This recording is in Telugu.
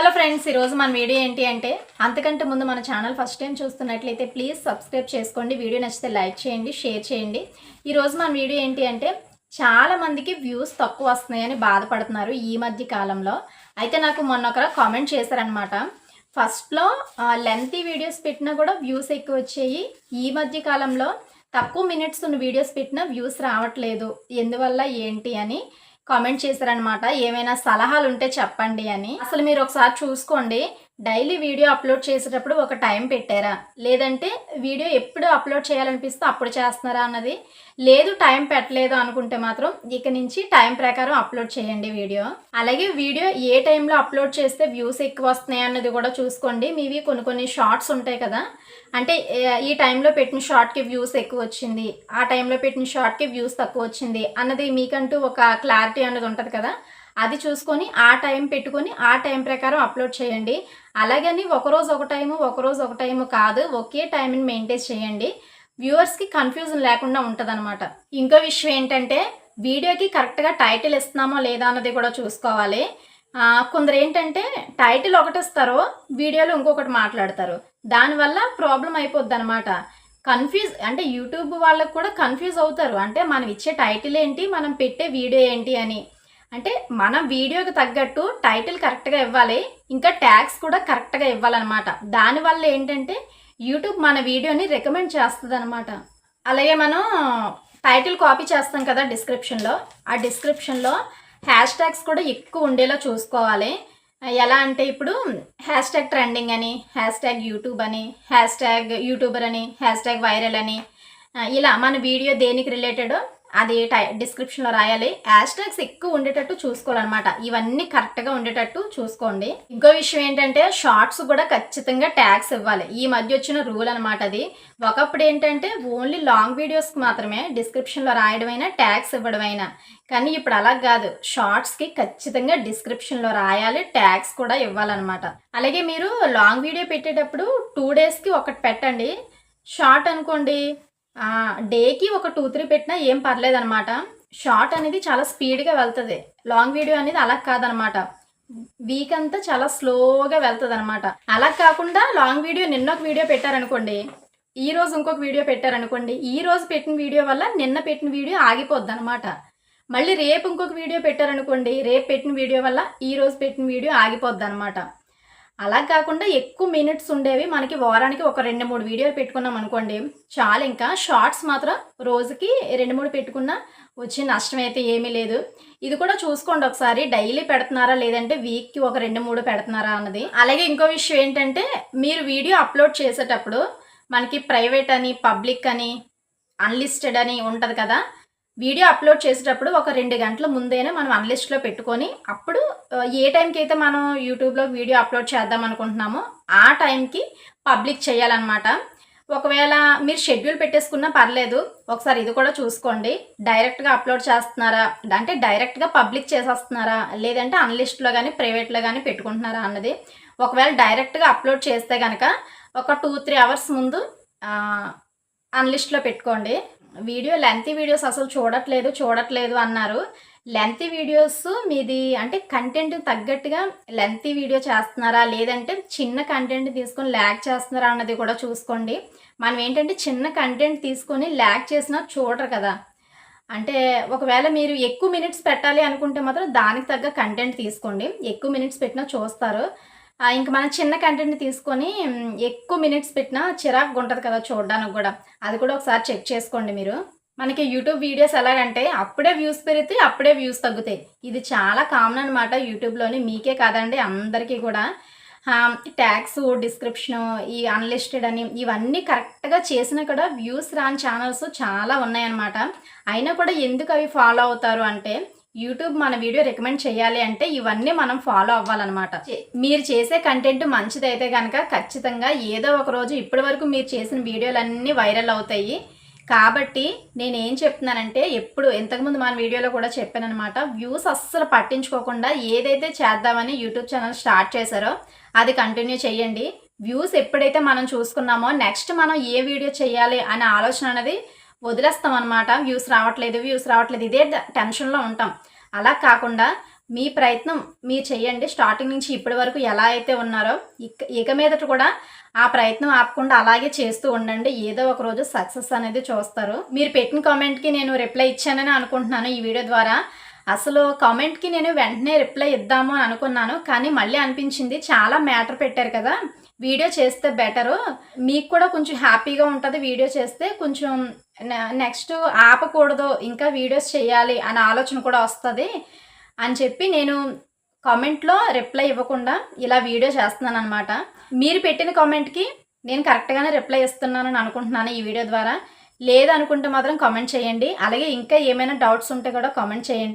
హలో ఫ్రెండ్స్ ఈరోజు మన వీడియో ఏంటి అంటే అంతకంటే ముందు మన ఛానల్ ఫస్ట్ టైం చూస్తున్నట్లయితే ప్లీజ్ సబ్స్క్రైబ్ చేసుకోండి. వీడియో నచ్చితే లైక్ చేయండి షేర్ చేయండి. ఈరోజు మన వీడియో ఏంటి అంటే చాలామందికి వ్యూస్ తక్కువ వస్తున్నాయని బాధపడుతున్నారు ఈ మధ్య కాలంలో. అయితే నాకు మొన్న ఒకరు కామెంట్ చేశారనమాట ఫస్ట్లో లెంతీ వీడియోస్ పెట్టినా కూడా వ్యూస్ ఎక్కువ వచ్చాయి. ఈ మధ్య కాలంలో తక్కువ మినిట్స్ ఉన్న వీడియోస్ పెట్టినా వ్యూస్ రావట్లేదు. ఎందువల్ల ఏంటి అని కామెంట్ చేశారనమాట ఏమైనా సలహాలు ఉంటే చెప్పండి అని. అసలు మీరు ఒకసారి చూసుకోండి. డైలీ వీడియో అప్లోడ్ చేసేటప్పుడు ఒక టైం పెట్టారా? లేదంటే వీడియో ఎప్పుడు అప్లోడ్ చేయాలనిపిస్తే అప్పుడు చేస్తున్నారా అన్నది? లేదు టైం పెట్టలేదు అనుకుంటే మాత్రం ఇక నుంచి టైం ప్రకారం అప్లోడ్ చేయండి వీడియో. అలాగే వీడియో ఏ టైంలో అప్లోడ్ చేస్తే వ్యూస్ ఎక్కువ వస్తున్నాయి అన్నది కూడా చూసుకోండి. మీవి కొన్ని కొన్ని షార్ట్స్ ఉంటాయి కదా. అంటే ఈ టైంలో పెట్టిన షార్ట్కి వ్యూస్ ఎక్కువ వచ్చింది ఆ టైంలో పెట్టిన షార్ట్కి వ్యూస్ తక్కువ వచ్చింది అన్నది మీకంటూ ఒక క్లారిటీ అన్నది ఉంటుంది కదా. అది చూసుకొని ఆ టైం పెట్టుకొని ఆ టైం ప్రకారం అప్లోడ్ చేయండి. అలాగని ఒకరోజు ఒక టైము ఒకరోజు ఒక టైము కాదు ఒకే టైంని మెయింటైన్ చేయండి. వ్యూవర్స్కి కన్ఫ్యూజన్ లేకుండా ఉంటుంది ఇంకో విషయం ఏంటంటే వీడియోకి కరెక్ట్గా టైటిల్ ఇస్తున్నామో లేదా అన్నది కూడా చూసుకోవాలి. కొందరు ఏంటంటే టైటిల్ ఒకటి ఇస్తారో వీడియోలో ఇంకొకటి మాట్లాడతారు. దానివల్ల ప్రాబ్లం అయిపోద్ది అనమాట కన్ఫ్యూజ్ అంటే యూట్యూబ్ వాళ్ళకు కూడా కన్ఫ్యూజ్ అవుతారు. అంటే మనం ఇచ్చే టైటిల్ ఏంటి మనం పెట్టే వీడియో ఏంటి అని. అంటే మన వీడియోకి తగ్గట్టు టైటిల్ కరెక్ట్గా ఇవ్వాలి ఇంకా ట్యాగ్స్ కూడా కరెక్ట్గా ఇవ్వాలన్నమాట. దానివల్ల ఏంటంటే యూట్యూబ్ మన వీడియోని రికమెండ్ చేస్తుంది అనమాట అలాగే మనం టైటిల్ కాపీ చేస్తాం కదా డిస్క్రిప్షన్లో. ఆ డిస్క్రిప్షన్లో హ్యాష్ ట్యాగ్స్ కూడా ఎక్కువ ఉండేలా చూసుకోవాలి. ఎలా అంటే ఇప్పుడు హ్యాష్ ట్యాగ్ ట్రెండింగ్ అని హ్యాష్ ట్యాగ్ యూట్యూబ్ అని హ్యాష్ ట్యాగ్ యూట్యూబర్ అని హ్యాష్ ట్యాగ్ వైరల్ అని ఇలా మన వీడియో దేనికి రిలేటెడ్ అది టై డిస్క్రిప్షన్లో రాయాలి. హ్యాష్ ట్యాగ్స్ ఎక్కువ ఉండేటట్టు చూసుకోవాలన్నమాట. ఇవన్నీ కరెక్ట్గా ఉండేటట్టు చూసుకోండి. ఇంకో విషయం ఏంటంటే షార్ట్స్ కూడా ఖచ్చితంగా ట్యాగ్స్ ఇవ్వాలి. ఈ మధ్య వచ్చిన రూల్ అనమాట అది. ఒకప్పుడు ఏంటంటే ఓన్లీ లాంగ్ వీడియోస్కి మాత్రమే డిస్క్రిప్షన్లో రాయడమైనా ట్యాగ్స్ ఇవ్వడమైనా. కానీ ఇప్పుడు అలా కాదు. షార్ట్స్కి ఖచ్చితంగా డిస్క్రిప్షన్లో రాయాలి ట్యాగ్స్ కూడా ఇవ్వాలన్నమాట. అలాగే మీరు లాంగ్ వీడియో పెట్టేటప్పుడు టూ డేస్కి ఒకటి పెట్టండి. షార్ట్ అనుకోండి డేకి ఒక టూ త్రీ పెట్టినా ఏం పర్లేదనమాట షార్ట్ అనేది చాలా స్పీడ్గా వెళ్తుంది. లాంగ్ వీడియో అనేది అలా కాదనమాట వీక్ అంతా చాలా స్లోగా వెళ్తుంది అనమాట అలా కాకుండా లాంగ్ వీడియో నిన్న ఒక వీడియో పెట్టారనుకోండి ఈ రోజు ఇంకొక వీడియో పెట్టారనుకోండి ఈ రోజు పెట్టిన వీడియో వల్ల నిన్న పెట్టిన వీడియో ఆగిపోద్ది అనమాట మళ్ళీ రేపు ఇంకొక వీడియో పెట్టారనుకోండి రేపు పెట్టిన వీడియో వల్ల ఈ రోజు పెట్టిన వీడియో ఆగిపోద్ది అనమాట అలా కాకుండా ఎక్కువ మినిట్స్ ఉండేవి. మనకి వారానికి ఒక రెండు మూడు వీడియోలు పెట్టుకున్నాం అనుకోండి. చాలు ఇంకా. షార్ట్స్ మాత్రం రోజుకి రెండు మూడు పెట్టుకున్నా వచ్చే నష్టం అయితే ఏమీ లేదు. ఇది కూడా చూసుకోండి ఒకసారి. డైలీ పెడుతున్నారా? లేదంటే వీక్కి ఒక రెండు మూడు పెడుతున్నారా అన్నది. అలాగే ఇంకో విషయం ఏంటంటే మీరు వీడియో అప్లోడ్ చేసేటప్పుడు మనకి ప్రైవేట్ అని పబ్లిక్ అని అన్లిస్టెడ్ అని ఉంటుంది కదా. వీడియో అప్లోడ్ చేసేటప్పుడు ఒక రెండు గంటల ముందేనే మనం అన్లిస్ట్లో పెట్టుకొని అప్పుడు ఏ టైంకి అయితే మనం యూట్యూబ్లో వీడియో అప్లోడ్ చేద్దాం అనుకుంటున్నామో ఆ టైంకి పబ్లిక్ చేయాలన్నమాట. ఒకవేళ మీరు షెడ్యూల్ పెట్టేసుకున్నా పర్లేదు. ఒకసారి ఇది కూడా చూసుకోండి. డైరెక్ట్గా అప్లోడ్ చేస్తున్నారా? అంటే డైరెక్ట్గా పబ్లిక్ చేసేస్తున్నారా? లేదంటే అన్లిస్ట్లో కానీ ప్రైవేట్లో కానీ పెట్టుకుంటున్నారా అన్నది. ఒకవేళ డైరెక్ట్గా అప్లోడ్ చేస్తే కనుక ఒక టూ త్రీ అవర్స్ ముందు అన్లిస్ట్లో పెట్టుకోండి. వీడియో లెంతీ వీడియోస్ అసలు చూడట్లేదు చూడట్లేదు అన్నారు. లెంతీ వీడియోస్ మీది అంటే కంటెంట్ తగ్గట్టుగా లెంతీ వీడియో చేస్తున్నారా? లేదంటే చిన్న కంటెంట్ తీసుకొని ల్యాక్ చేస్తున్నారా అన్నది కూడా చూసుకోండి. మనం ఏంటంటే చిన్న కంటెంట్ తీసుకొని ల్యాక్ చేసినా చూడరు కదా. అంటే ఒకవేళ మీరు ఎక్కువ మినిట్స్ పెట్టాలి అనుకుంటే మాత్రం దానికి తగ్గ కంటెంట్ తీసుకోండి. ఎక్కువ మినిట్స్ పెట్టినా చూస్తారు. ఇంక మనం చిన్న కంటెంట్ తీసుకొని ఎక్కువ మినిట్స్ పెట్టినా చిరాకు ఉంటుంది కదా చూడడానికి కూడా. అది కూడా ఒకసారి చెక్ చేసుకోండి మీరు. మనకి యూట్యూబ్ వీడియోస్ ఎలాగంటే అప్పుడే వ్యూస్ పెరిగితే అప్పుడే వ్యూస్ తగ్గుతాయి. ఇది చాలా కామన్ అనమాట యూట్యూబ్లోని మీకే కాదండి అందరికీ కూడా. ట్యాక్స్ డిస్క్రిప్షన్ ఈ అన్లిస్టెడ్ అని ఇవన్నీ కరెక్ట్గా చేసినా కూడా వ్యూస్ రాని ఛానల్స్ చాలా ఉన్నాయన్నమాట. అయినా కూడా ఎందుకు అవి ఫాలో అవుతారు అంటే యూట్యూబ్ మన వీడియో రికమెండ్ చేయాలి అంటే ఇవన్నీ మనం ఫాలో అవ్వాలన్నమాట. మీరు చేసే కంటెంట్ మంచిదైతే కనుక ఖచ్చితంగా ఏదో ఒక రోజు ఇప్పటి వరకు మీరు చేసిన వీడియోలన్నీ వైరల్ అవుతాయి. కాబట్టి నేను ఏం చెప్తున్నానంటే ఎప్పుడు ఇంతకుముందు మన వీడియోలో కూడా చెప్పానమాట వ్యూస్ అస్సలు పట్టించుకోకుండా ఏదైతే చేద్దామని యూట్యూబ్ ఛానల్ స్టార్ట్ చేశారో అది కంటిన్యూ చేయండి. వ్యూస్ ఎప్పుడైతే మనం చూసుకున్నామో నెక్స్ట్ మనం ఏ వీడియో చేయాలి అనే ఆలోచన అనేది వదిలేస్తాం అనమాట వ్యూస్ రావట్లేదు వ్యూస్ రావట్లేదు. ఇదే టెన్షన్లో ఉంటాం. అలా కాకుండా మీ ప్రయత్నం మీరు చేయండి. స్టార్టింగ్ నుంచి ఇప్పటి వరకు ఎలా అయితే ఉన్నారో ఇక ఇక మీదట కూడా ఆ ప్రయత్నం ఆపకుండా అలాగే చేస్తూ ఉండండి. ఏదో ఒక రోజు సక్సెస్ అనేది చూస్తారు. మీరు పెట్టిన కామెంట్కి నేను రిప్లై ఇచ్చానని అనుకుంటున్నాను ఈ వీడియో ద్వారా. అసలు కామెంట్కి నేను వెంటనే రిప్లై ఇద్దాము అని అనుకున్నాను. కానీ మళ్ళీ అనిపించింది చాలా మ్యాటర్ పెట్టారు కదా. వీడియో చేస్తే బెటరు. మీకు కూడా కొంచెం హ్యాపీగా ఉంటుంది వీడియో చేస్తే. కొంచెం నెక్స్ట్ ఆపకూడదు. ఇంకా వీడియోస్ చేయాలి అనే ఆలోచన కూడా వస్తుంది. అని చెప్పి నేను కామెంట్లో రిప్లై ఇవ్వకుండా ఇలా వీడియో చేస్తున్నాను అనమాట మీరు పెట్టిన కామెంట్కి నేను కరెక్ట్గానే రిప్లై ఇస్తున్నానని అనుకుంటున్నాను ఈ వీడియో ద్వారా. లేదనుకుంటే మాత్రం కామెంట్ చేయండి. అలాగే ఇంకా ఏమైనా డౌట్స్ ఉంటే కూడా కామెంట్ చేయండి.